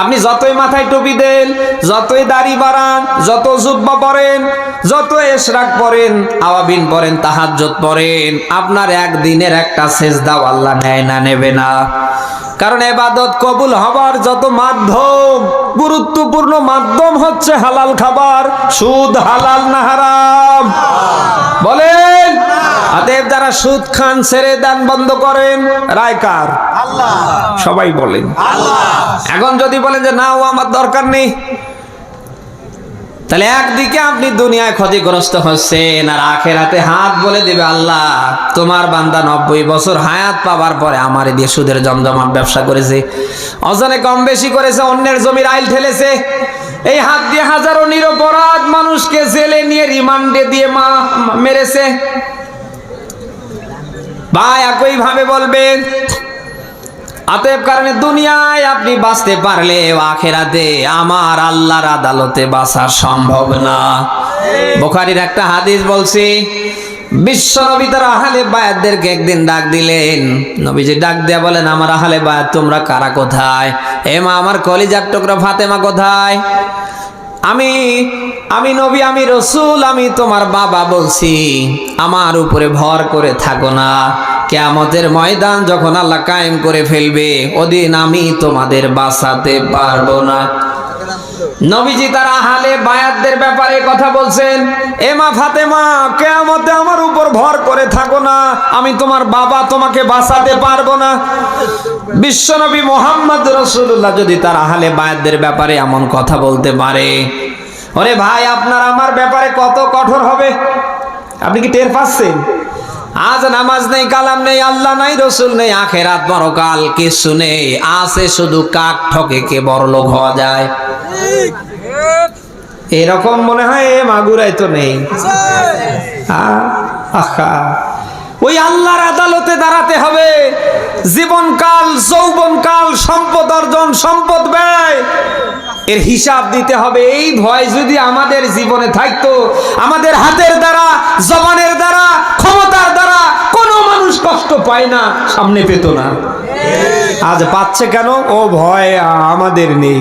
আপনি যতই মাথায় টুপি দেন যতই দাড়ি বাড়ান যত জুব্বা পরেন যত এশরাক পরেন আওয়াবিন পরেন তাহাজ্জত পরেন আপনার একদিনের একটা সেজদাও আল্লাহ নেয় না নেবে না। কারণ এবাদত কবুল হবার যত মাধ্যম গুরুত্বপূর্ণ মাধ্যম হচ্ছে হালাল খাবার সুদ হালাল না হারাম। বলেন অতএব যারা সুদ খান ছেড়ে দান বন্ধ করেন রায়কার আল্লাহ। সবাই বলেন। এখন যদি বলেন যে, না, ও আমার দরকার নেই, তাহলে একদিকে আপনি দুনিয়ায় ক্ষতিগ্রস্ত হচ্ছেন আর আখের হাতে হাত বলে দিবে, আল্লাহ, তোমার বান্দা নব্বই বছর হায়াত পাবার পরে আমার দিয়ে সুদের জমজমাট ব্যবসা করেছে, অজনে কম বেশি করেছে, অন্যের জমির আইল ঠেলেছে, এই হাত দিয়ে হাজারো নিরপরাধ মানুষকে জেলে নিয়ে রিমান্ডে দিয়ে মা মেরেছে। বা একই ভাবে বলবেন অতএব কারণে দুনিয়ায় আপনি বাঁচতে পারলে আখেরাতে আমার আল্লাহর আদালতে বাঁচা সম্ভব না। বোখারির একটা হাদিস বলছি, বিশ্ব নবী তার আহালে বায়াতদেরকে একদিন ডাক দিলেন। নবীজি ডাক দেয়া বলেন, আমার আহালে বায়াত তোমরা কারা কোথায়? এমা আমার কলিজার টুকরা ফাতেমা কোথায়? আমি আমি নবী, আমি রসুল, আমি তোমার বাবা বলছি, আমার উপরে ভর করে থাকো না। কেয়ামতের ময়দান যখন আল্লাহ কায়েম করে ফেলবে, ওদিন আমি তোমাদের বাঁচাতে পারব না। নবীজি তার আহালে বায়াতদের ব্যাপারে কথা বলছেন এমা ফাতেমা, কেয়ামতে আমার উপর ভর করে থাকো না, আমি তোমার বাবা তোমাকে বাঁচাতে পারব না। বিশ্বনবী মোহাম্মদ রসুল্লাহ যদি তার আহালে বায়াতদের ব্যাপারে এমন কথা বলতে পারে, ওরে ভাই, আপনার আমার ব্যাপারে কত কঠোর হবে? আপনি কি টের পাচ্ছেন? আজ নামাজ নেই, কালাম নেই, আল্লাহ নাই, রসুল নেই, আখেরাত পরকাল কিছু নেই। আছে শুধু কাক ঠকে কে বড় লোক হওয়া যায়। এরকম মনে হয় এ মাগুরাই তো নেই। ওই আল্লাহর আদালতে দাঁড়াতে হবে। জীবনকাল, যৌবনকাল, সম্পদ অর্জন, সম্পদ ব্যয়। এর হিসাব দিতে হবে। এই ভয় যদি আমাদের জীবনে থাকতো, আমাদের হাতের দ্বারা, জবানের দ্বারা, ক্ষমতার দ্বারা কোনো মানুষ কষ্ট পায় না সামনে পেত না। আজ পাচ্ছে কেন? ও ভয় আমাদের নেই।